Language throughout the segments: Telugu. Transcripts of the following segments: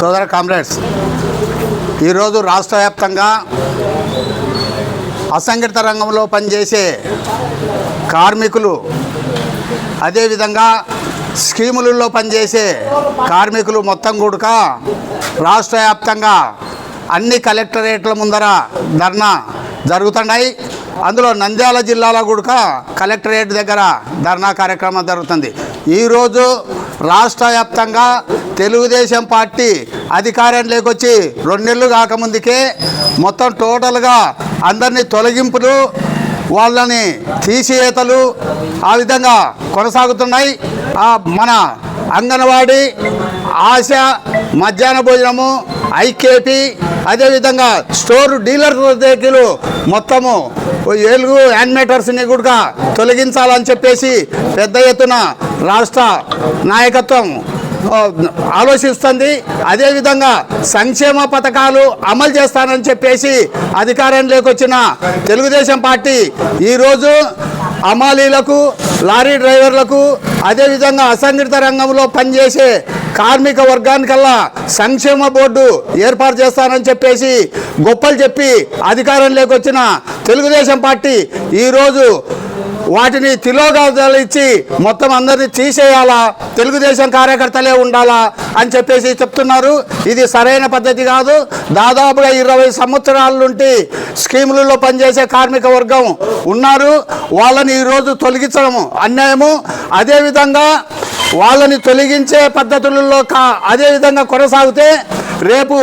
సోదర కామ్రేడ్స్ ఈరోజు రాష్ట్ర వ్యాప్తంగా అసంఘటిత రంగంలో పనిచేసే కార్మికులు అదేవిధంగా స్కీములలో పనిచేసే కార్మికులు మొత్తం కూడక రాష్ట్ర వ్యాప్తంగా అన్ని కలెక్టరేట్ల ముందర ధర్నా జరుగుతున్నాయి. అందులో నంద్యాల జిల్లాలో కూడా కలెక్టరేట్ దగ్గర ధర్నా కార్యక్రమం జరుగుతుంది. ఈరోజు రాష్ట్ర వ్యాప్తంగా తెలుగుదేశం పార్టీ అధికారంలోకి వచ్చి రెండు నెలలు కాకముందుకే మొత్తం టోటల్గా అందరినీ తొలగింపులు వాళ్ళని తీసివేతలు ఆ విధంగా కొనసాగుతున్నాయి. ఆ మన అంగన్వాడీ ఆశ మధ్యాహ్న భోజనము ఐకేపీ అదేవిధంగా స్టోర్ డీలర్ దగ్గర మొత్తము ఏలుగు యానిమేటర్స్ని కూడా తొలగించాలని చెప్పేసి పెద్ద ఎత్తున రాష్ట్ర నాయకత్వం ఆలోచిస్తుంది. అదేవిధంగా సంక్షేమ పథకాలు అమలు చేస్తానని చెప్పేసి అధికారంలోకి వచ్చిన తెలుగుదేశం పార్టీ ఈరోజు అమాలీలకు లారీ డ్రైవర్లకు అదేవిధంగా అసంఘటిత రంగంలో పనిచేసే కార్మిక వర్గానికల్లా సంక్షేమ బోర్డు ఏర్పాటు చేస్తానని చెప్పేసి గొప్పలు చెప్పి అధికారంలోకి వచ్చిన తెలుగుదేశం పార్టీ ఈరోజు వాటిని తిలోగాదాలు ఇచ్చి మొత్తం అందరినీ తీసేయాలా? తెలుగుదేశం కార్యకర్తలే ఉండాలా? అని చెప్పేసి చెప్తున్నారు. ఇది సరైన పద్ధతి కాదు. దాదాపుగా ఇరవై సంవత్సరాల నుండి స్కీములలో పనిచేసే కార్మిక వర్గం ఉన్నారు. వాళ్ళని ఈరోజు తొలగించడం అన్యాయము. అదేవిధంగా వాళ్ళని తొలగించే పద్ధతులలో కా అదేవిధంగా కొనసాగితే రేపు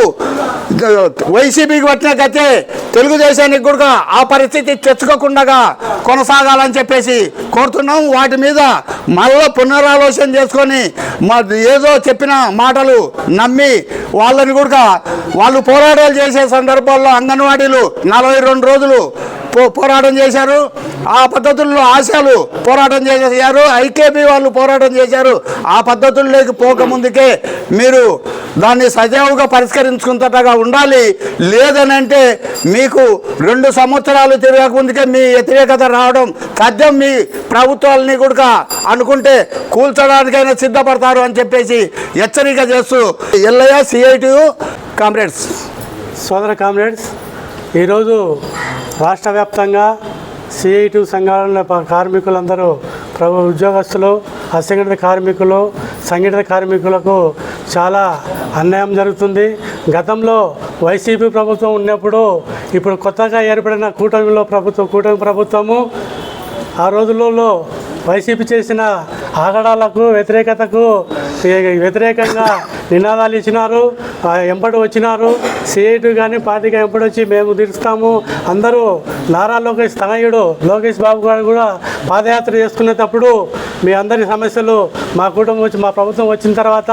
వైసీపీకి పట్టిన గతే తెలుగుదేశానికి కూడా ఆ పరిస్థితి తెచ్చుకోకుండా కొనసాగాలని చెప్పేసి కోరుతున్నాం. వాటి మీద మళ్ళీ పునరాలోచన చేసుకొని మా ఏదో చెప్పిన మాటలు నమ్మి వాళ్ళని కూడా వాళ్ళు పోరాటాలు చేసే సందర్భాల్లో అంగన్వాడీలు నలభై రెండు రోజులు పోరాటం చేశారు. ఆ పద్ధతుల్లో ఆశాలు పోరాటం చేశారు. ఐకేపీ వాళ్ళు పోరాటం చేశారు. ఆ పద్ధతుల్లోకి పోకముందుకే మీరు దాన్ని సజావుగా పరిష్కరించుకుంటగా ఉండాలి. లేదనంటే మీకు రెండు సంవత్సరాలు తిరగకముందుకే మీ వ్యతిరేకత రావడం తథ్యం మీ ప్రభుత్వాలని కూడా అనుకుంటే కూల్చడానికైనా సిద్ధపడతారు అని చెప్పేసి హెచ్చరిక చేస్తూ ఎల్లయ్య సిఐటి కామ్రేడ్స్. సోదర కామ్రేడ్స్ ఈరోజు రాష్ట్ర వ్యాప్తంగా సిఐటి సంఘాల ప- కార్మికులందరూ ప్రభు ఉద్యోగస్తులు అసంఘటిత కార్మికులు సంఘటిత కార్మికులకు చాలా అన్యాయం జరుగుతుంది. గతంలో వైసీపీ ప్రభుత్వం ఉన్నప్పుడు ఇప్పుడు కొత్తగా ఏర్పడిన కూటమిలో ప్రభుత్వం కూటమి ప్రభుత్వము ఆ రోజులలో వైసీపీ చేసిన ఆగడాలకు వ్యతిరేకతకు వ్యతిరేకంగా నినాదాలు ఇచ్చినారు ఆ ఎంపటి వచ్చినారు సిఐటి కానీ పార్టీగా ఎంపటి వచ్చి మేము తీరుస్తాము. అందరూ నారా లోకేష్ తనయుడు లోకేష్ బాబు గారు కూడా పాదయాత్ర చేసుకునేటప్పుడు మీ అందరి సమస్యలు మా కుటుంబం వచ్చి మా ప్రభుత్వం వచ్చిన తర్వాత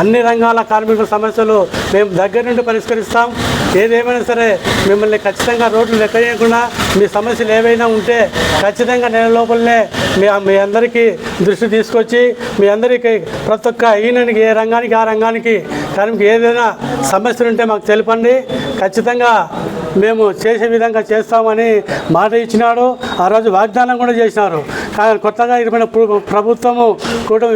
అన్ని రంగాల కార్మికుల సమస్యలు మేము దగ్గర నుండి పరిష్కరిస్తాం. ఏదేమైనా సరే మిమ్మల్ని ఖచ్చితంగా రోడ్లు లెక్క చేయకుండా మీ సమస్యలు ఏవైనా ఉంటే ఖచ్చితంగా నెల లోపలనే మీ మీ అందరికీ దృష్టి తీసుకొచ్చి మీ అందరికీ ప్రతి ఒక్క ఈయనకి ఏ రంగానికి ఆ రంగానికి కార్మిక ఏదైనా సమస్యలు ఉంటే మాకు తెలపండి. ఖచ్చితంగా మేము చేసే విధంగా చేస్తామని మాట ఇచ్చినాడు. ఆ రోజు వాగ్దానం కూడా చేసినారు. కానీ కొత్తగా ఇటువంటి ప్రభుత్వము కూడా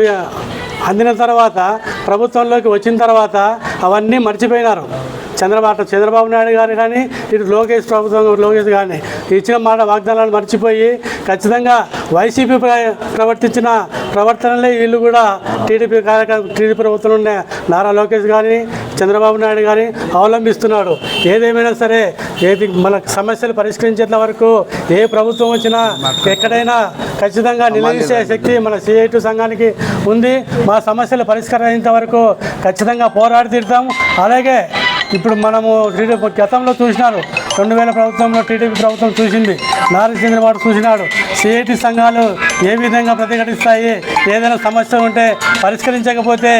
అందిన తర్వాత ప్రభుత్వంలోకి వచ్చిన తర్వాత అవన్నీ మర్చిపోయినారు. చంద్రబాబు చంద్రబాబు నాయుడు గారు కానీ ఇటు లోకేష్ ప్రభుత్వం లోకేష్ కానీ ఇచ్చిన మాట వాగ్దానాలు మర్చిపోయి ఖచ్చితంగా వైసీపీ ప్ర- ప్రవర్తించిన ప్రవర్తనలే వీళ్ళు కూడా టీడీపీ కార్యక్రమం టీడీపీ ప్రభుత్వం ఉన్న నారా లోకేష్ కానీ చంద్రబాబు నాయుడు కానీ అవలంబిస్తున్నాడు ఏదేమైనా సరే ఏది మన సమస్యలు పరిష్కరించేంత వరకు ఏ ప్రభుత్వం వచ్చినా ఎక్కడైనా ఖచ్చితంగా నిలదీసే శక్తి మన సిఐటి సంఘానికి ఉంది. మా సమస్యలు పరిష్కారం అయ్యేంత వరకు ఖచ్చితంగా పోరాడి తీరుతాం. అలాగే ఇప్పుడు మనము టీడీపీ గతంలో చూసినారు. రెండు వేల ప్రభుత్వంలో టీడీపీ ప్రభుత్వం చూసింది. నారా చంద్రబాబు చూసినాడు. సిఐటి సంఘాలు ఏ విధంగా ప్రతిఘటిస్తాయి? ఏదైనా సమస్య ఉంటే పరిష్కరించకపోతే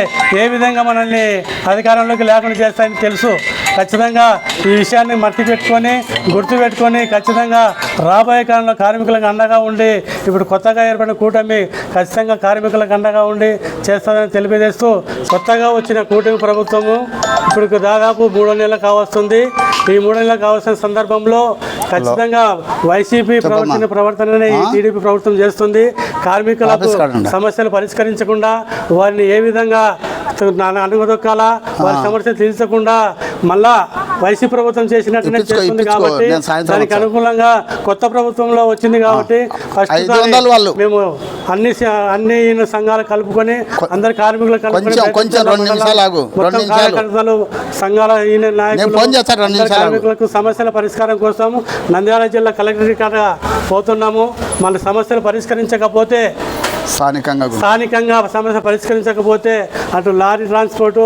ఏ విధంగా మనల్ని అధికారంలోకి లేకుండా చేస్తాయని తెలుసు. ఖచ్చితంగా ఈ విషయాన్ని మట్టి పెట్టుకొని గుర్తు పెట్టుకొని ఖచ్చితంగా రాబోయే కాలంలో కార్మికులకు అండగా ఉండి ఇప్పుడు కొత్తగా ఏర్పడిన కూటమి ఖచ్చితంగా కార్మికులకు అండగా ఉండి చేస్తుందని తెలియజేస్తూ కొత్తగా వచ్చిన కూటమి ప్రభుత్వము ఇప్పుడు దాదాపు మూడో నెలలు కావస్తుంది. ఈ మూడో నెలలు కావాల్సిన సందర్భంలో ఖచ్చితంగా వైసీపీ ప్రవర్తన ప్రవర్తనని టీడీపీ ప్రభుత్వం చేస్తుంది. కార్మికులకు? సమస్యలు పరిష్కరించకుండా వారిని ఏ విధంగా అనుగదొక్కాలా వారి సమస్య తీర్చకుండా మళ్ళా వైసీపీ ప్రభుత్వం చేసినట్టునే ఇప్పించుకో, చేస్తుంది. కాబట్టి దానికి. అనుకూలంగా కొత్త ప్రభుత్వంలో వచ్చింది కాబట్టి ఫస్ట్. మేము అన్ని అన్ని సంఘాలు కలుపుకొని అందరి కార్మికులు కలుపుకొని. మొత్తం. కార్యకర్తలు సంఘాల. కార్మికులకు సమస్యల పరిష్కారం కోసం నంద్యాల జిల్లా కలెక్టర్ కాడ పోతున్నాము మన సమస్యలు పరిష్కరించకపోతే స్థానికంగా స్థానికంగా సమస్య పరిష్కరించకపోతే అటు లారీ ట్రాన్స్పోర్టు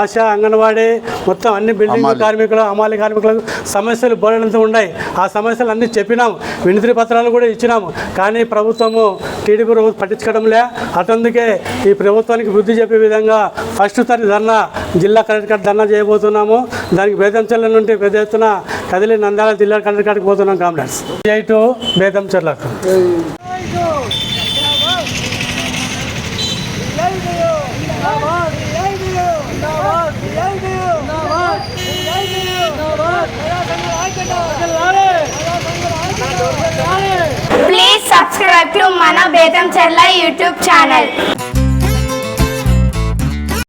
ఆశ అంగన్వాడీ మొత్తం అన్ని బిల్డింగ్. కార్మికులు అమాలి కార్మికులకు సమస్యలు బోలెడంత ఉన్నాయి ఆ సమస్యలు అన్నీ చెప్పినాం వినతి పత్రాలు కూడా ఇచ్చినాము. కానీ ప్రభుత్వము టీడీపీ ప్రభుత్వం పట్టించుకోవడంలే అటందుకే ఈ ప్రభుత్వానికి బుద్ధి చెప్పే విధంగా ఫస్ట్ తరి ధర్నా జిల్లా కలెక్టర్ ధర్నా చేయబోతున్నాము. దానికి బేదంచెర్ల నుండి పెద్ద ఎత్తున కదిలి నంద్యాల జిల్లా కలెక్టర్ కాడికి పోతున్నాం కామ్రేడ్స్. ఎయిట్ బేదంచెర్లకు ప్లీజ్ సబ్స్క్రైబ్ టు మన బేతం చెల్ల యూట్యూబ్ ఛానల్